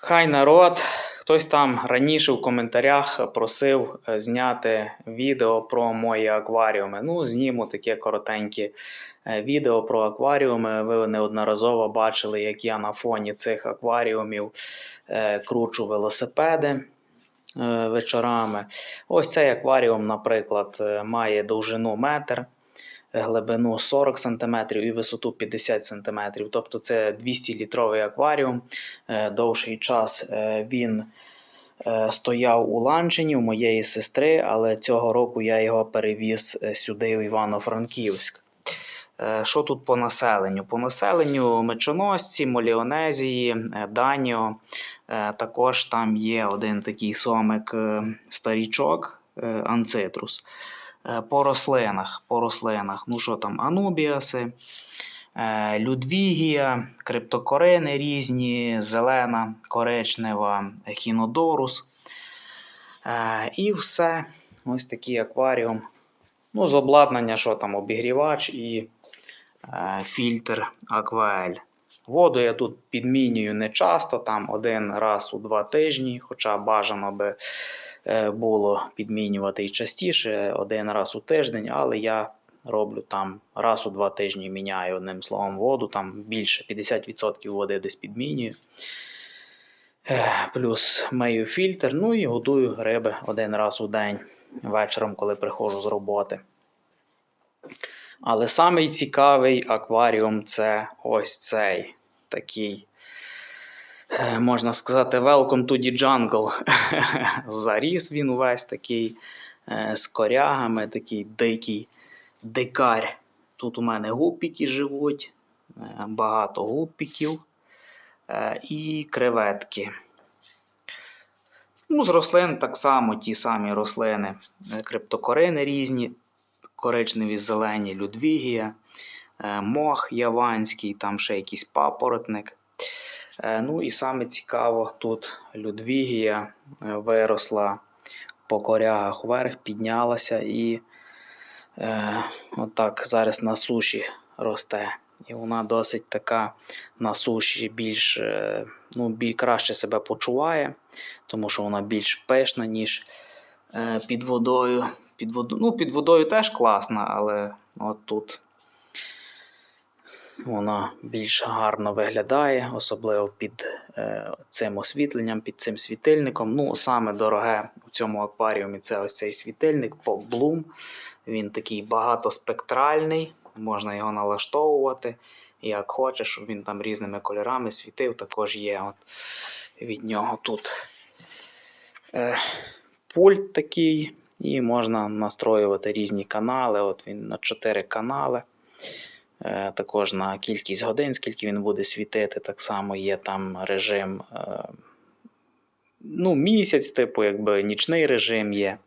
Хай народ, хтось там раніше в коментарях просив е, зняти відео про мої акваріуми. Ну, зніму таке коротеньке е, відео про акваріуми. Ви неодноразово бачили, як я на фоні цих акваріумів е, кручу велосипеди вечорами. Ось цей акваріум, наприклад, має довжину метр. Глибину 40 см і висоту 50 см. Тобто це 200-літровий акваріум. Е, Довший час е, він е, стояв у Ланчині у моєї сестри, але цього року я його перевіз сюди, в Івано-Франківськ. Що тут по населенню? По населенню мечоносці, Моліонезії, Даніо. Також там є один такий сомик старічок Анцитрус. Е, По рослинах, по рослинах, ну що там, анубіаси, е, людвігія, криптокорини різні, зелена, коричнева, хінодорус. Е, І все. Ось такий акваріум. Ну, з обладнання, що там, обігрівач і фільтр Акваель. Воду я тут підмінюю не часто, там один раз у два тижні, хоча бажано би було підмінювати і частіше, один раз у тиждень, але я роблю там раз у два тижні міняю одним словом воду, там більше 50% води десь підмінюю. Е, Плюс мию фільтр, ну і годую риби один раз у день вечором, коли приходжу з роботи. Але самий цікавий акваріум це ось цей такий. Е, Можна сказати, welcome to the jungle. Заріс він увесь такий е, з корягами, такий дикий дикар. Тут у мене гупіки живуть, е, багато гупіків і креветки. Ну, з рослин так само ті самі рослини, криптокорини різні, коричневі, зелені, людвігія, мох яванський, там ще якийсь папоротник. Е, Ну і саме цікаво, тут людвігія е, виросла по корягах вверх, піднялася і е, отак зараз на суші росте. І вона досить така на суші більш е, ну, бі, краще себе почуває, тому що вона більш пишна, ніж е, під водою. Під, воду, ну, під водою теж класна, але от тут вона більш гарно виглядає, особливо під е, цим освітленням, під цим світильником. Ну, саме дороге у цьому акваріумі це ось цей світильник Pop Bloom. Він такий багатоспектральний, можна його налаштовувати як хочеш, щоб він там різними кольорами світив, також є от від нього тут е, пульт такий, і можна настроювати різні канали. От він на 4 канали. Е, також на кількість годин, скільки він буде світити. Так само є там режим е, ну, місяць, типу, якби нічний режим є.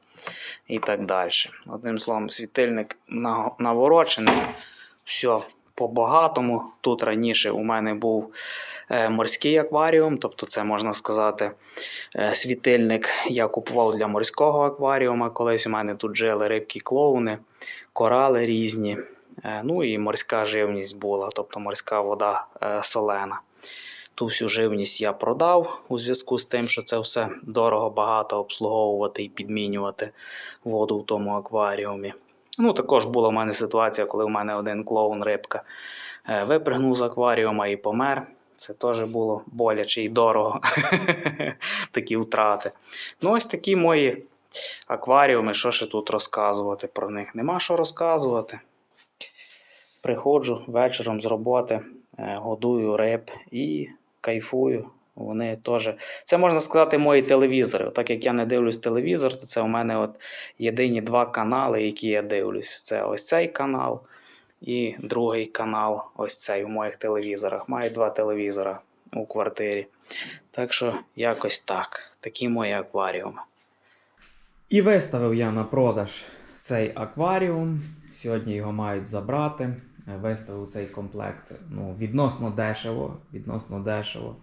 І так далі. Одним словом, світильник на- наворочений. Все по-багатому. Тут раніше у мене був е, морський акваріум, тобто це можна сказати, світильник я купував для морського акваріума. Колись у мене тут жили рибки клоуни, корали різні. Е, Ну і морська живність була, тобто морська вода е, солена. Ту всю живність я продав у зв'язку з тим, що це все дорого багато обслуговувати і підмінювати воду в тому акваріумі. Ну, також була в мене ситуація, коли в мене один клоун рибка е, випригнув з акваріума і помер. Це теж було боляче і дорого. такі втрати. Ну, ось такі мої акваріуми. Що ще тут розказувати про них? Нема що розказувати. Приходжу вечором з роботи, е, годую риб і кайфую. Вони теж. Це можна сказати мої телевізори. Так як я не дивлюсь телевізор, то це у мене от єдині два канали, які я дивлюсь. Це ось цей канал і другий канал, ось цей у моїх телевізорах. Маю два телевізора у квартирі. Так що якось так. Такі мої акваріуми. І виставив я на продаж цей акваріум. Сьогодні його мають забрати. Е, Виставив цей комплект ну, відносно дешево. Відносно дешево.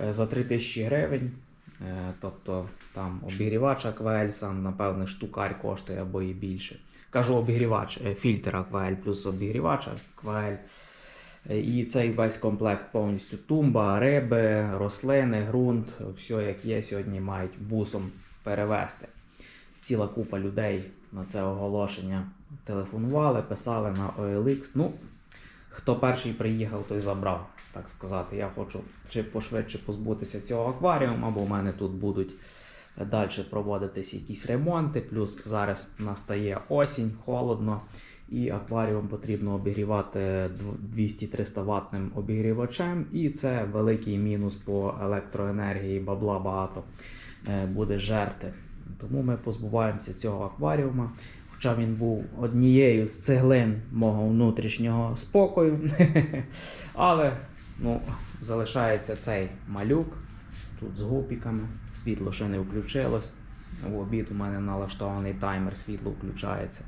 Е, За 3000 гривень. Е, Тобто там обігрівач Акваель сам, напевне, штукарь коштує або і більше. Кажу обігрівач, фільтр Акваель плюс обігрівач Акваель. Е, І цей весь комплект повністю тумба, риби, рослини, ґрунт, все як є, сьогодні мають бусом перевезти. Ціла купа людей на це оголошення телефонували, писали на OLX. Ну, хто перший приїхав, той забрав, так сказати. Я хочу чи пошвидше позбутися цього акваріуму, або в мене тут будуть далі проводитись якісь ремонти. Плюс зараз настає осінь, холодно, і акваріум потрібно обігрівати 200-300 ватним обігрівачем. І це великий мінус по електроенергії, бабла багато е, буде жерти. Тому ми позбуваємося цього акваріума. Хоча він був однією з цеглин мого внутрішнього спокою. Але ну, залишається цей малюк тут з гупіками. Світло ще не включилось. В обід у мене налаштований таймер, світло включається.